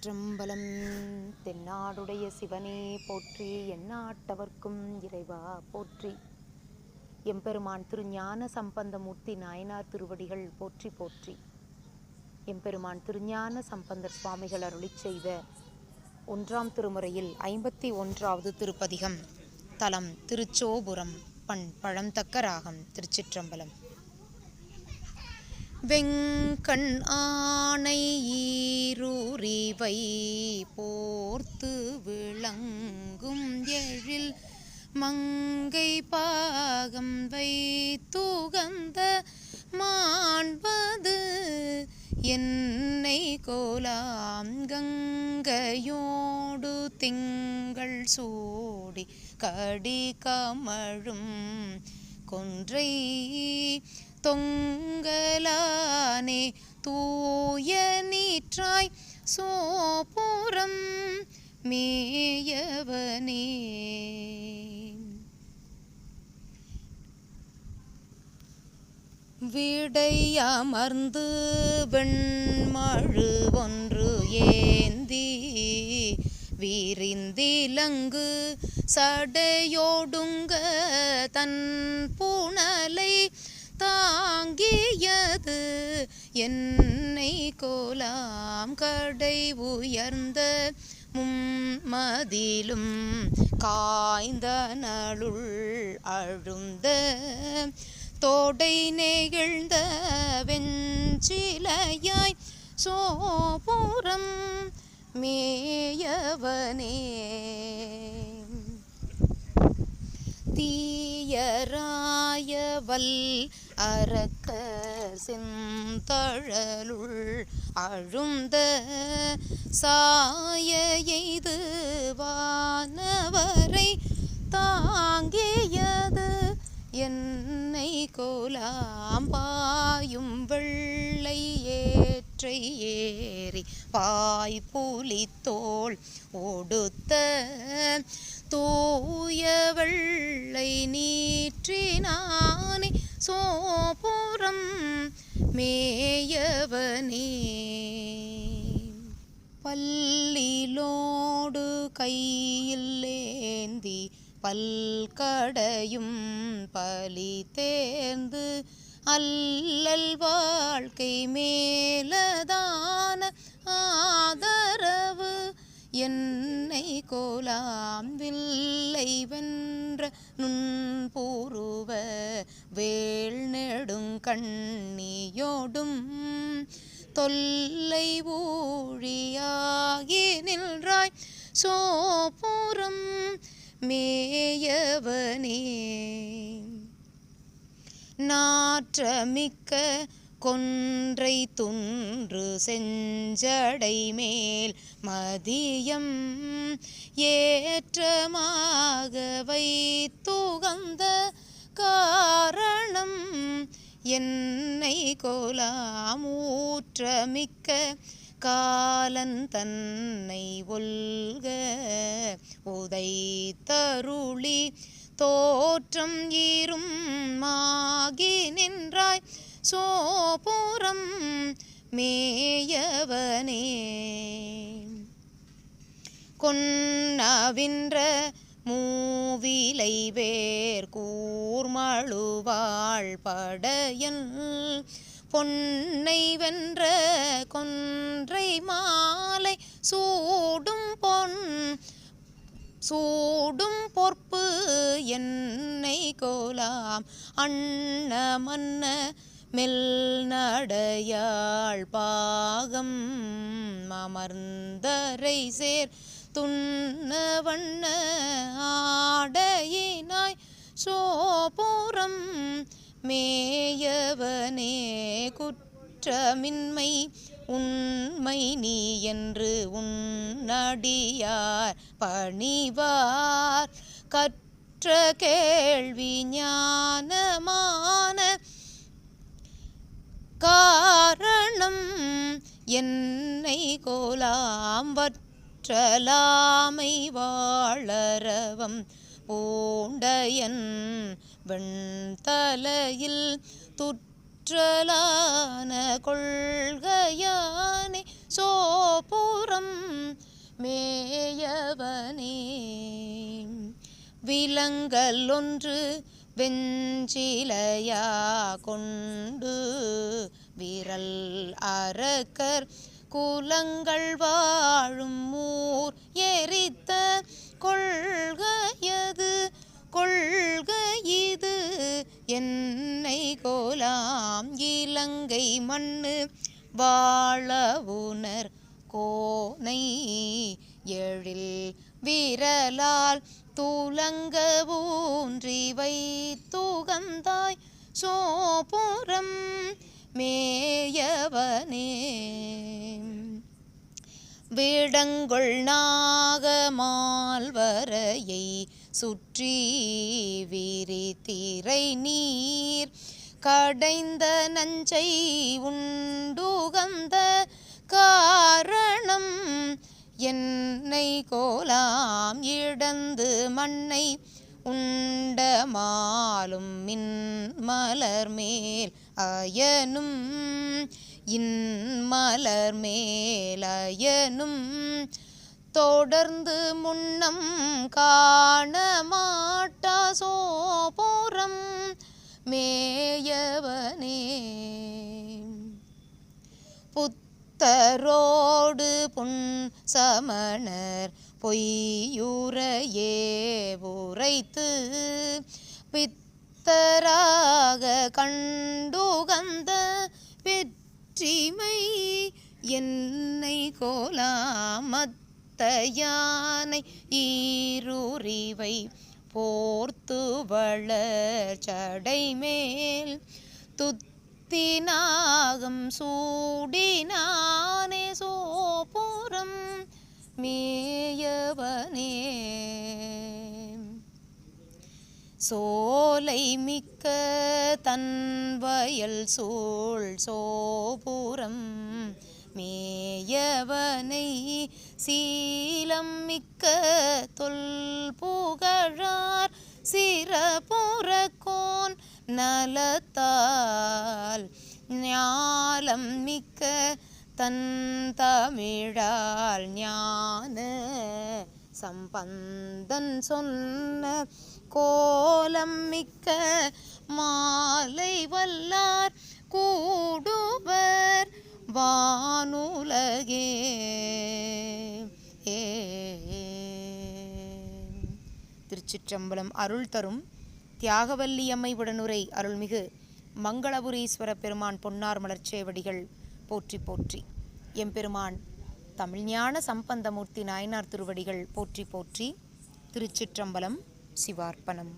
திருச்சிற்றம்பலம் தென்னாடுடைய சிவனே போற்றி எந்நாட்டவர்க்கும் இறைவா போற்றி. எம்பெருமான் திருஞான சம்பந்தமூர்த்தி நாயனார் திருவடிகள் போற்றி போற்றி. எம்பெருமான் திருஞான சம்பந்தர் சுவாமிகள் அருளி செய்த ஒன்றாம் திருமுறையில் ஐம்பத்தி ஒன்றாவது திருப்பதிகம். தலம் திருச்சோபுரம் பண் பழம்தக்க ராகம் திருச்சிற்றம்பலம். வெங்கண் ஆணை ஈரூரிவை போர்த்து விளங்கும் எழில் மங்கை பாகம் வைத்துகந்த மாண்பது என்னை கோலாம் கங்கையோடு திங்கள் சூடி கடி கமழும் கொன்றை தொங்கலானே தூய நீற்றாய் சோபுரம் மேயவனே. விடையமர்ந்து வெண்மழு ஒன்று ஏந்தி விரிந்திலங்கு சடையோடுங்க தன் புனலை தாங்கியது. என்னை கோலாம் கடை உயர்ந்த மும்மதிலும் காய்ந்த நளுள் அழுந்த தோடை நெகிழ்ந்த வெஞ்சிலையாய் சோபுரம் மேயவனே. தீயராய அறக்க செந்தழலுள் அழுந்த சாய எய்து வானவரை தாங்கியது என்னை கோலாம்பாயும் வெள்ளை ஏற்றை ஏறி பாய் புலித்தோள் ஒடுத்த தூய வெள்ளை நீற்றினானே சோபுரம் மேயவனே. பல்லிலோடு கையில்லேந்தி பல்கடையும் பலி தேர்ந்து அல்லல் வாழ்க்கை மேலதான ஆதரவு என்னை கோலாம் வில்லை வென்ற நுண்பூருவ வேள் நெடுங்கண்ணியோடும் தொல்லை ஊழியாகி நின்றாய். சோபுரம் மேயவனே நாற்றமிக்க கொன்றை துன்று செஞ்சடை மேல் மதியம் ஏற்றமாக வைத்துகந்த என்னை கோலாமூற்றமிக்க காலன் தன்னை ஒல்க உதை தருளி தோற்றம் ஈரும் மாகி நின்றாய் சோபுரம் மேயவனே. கொன்னவின்ற மூவிலை வேர் கூர்மழுவாள் படையன். பொன்னை வென்ற கொன்றை மாலை சூடும் பொன். சூடும் பொற்பு என்னை கோலாம். அண்ண மன்ன மெல் நடையாள் பாகம். அமர்ந்தரை சேர் துண்ண வண்ண சோபுரம் மேயவனே குற்றமின்மை உண்மை நீ என்று உன்னடியார் பணிவார். கற்ற கேள்வி ஞானமான காரணம் என்னை கோலாம் வற்றலாமை வாழறவம். பூண்டையன் வெண்தலையில் துற்றலான கொள்கையானே சோபுரம் மேயவனே. விலங்கல் ஒன்று வெஞ்சிலையா கொண்டு விரல் அரக்கர் குலங்கள் வாழும் ஊர் எரித்த கொள்கையது? கொள்கையிது என்னை கோலாம் இலங்கை மண்ணு வாழவுணர் கோனை எழில் விரலால் துலங்க ஊன்றிவை வைத்துகந்தாய் சோபுரம் மேயவனே. விடங்கொள் நாகமால்வரையை சுற்றி விரித்திரை நீர். கடைந்த நஞ்சை உண்டுகந்த காரணம் என்னை கோலாம் இடந்து மண்ணை உண்ட மாலும் மின் மலர் மேல் அயனும். இன்மலர் மேலயனும் தொடர்ந்து முன்னம் காண மாட்டா சோபோரம் மேயவனே. புத்தரோடு புன் சமணர் பொய்யுரையே உரைத்து பித்தராக கண்டுகந்த பித்த ஒற்றிமை என்னை கோலாமத்த யானை ஈருரிவை போர்த்து வளர் சடைமேல் துத்தினாகம் சூடினானே சோபுரம் மேயவனே சோலை மிக்க தன்வயல் சூழ் சோபுரம் மேயவனை சீலம் மிக்க தொல்புகழார் சிறபுறக்கோன் நலத்தால் ஞாலம் மிக்க தன் தமிழால் ஞான சம்பந்தன் சொன்ன கோலம் மிக்க மாலை வல்லார் கூடுவர் வானுலகே. ஏ. திருச்சிற்றம்பலம் அருள் தரும் தியாகவல்லி அம்மை உடனுரை அருள்மிகு மங்களபுரீஸ்வர பெருமான் பொன்னார் மலர்ச்சேவடிகள் போற்றி போற்றி. எம்பெருமான் தமிழ்ஞான சம்பந்தமூர்த்தி நாயனார் திருவடிகள் போற்றி போற்றி. திருச்சிற்றம்பலம் சிவார்ப்பணம்.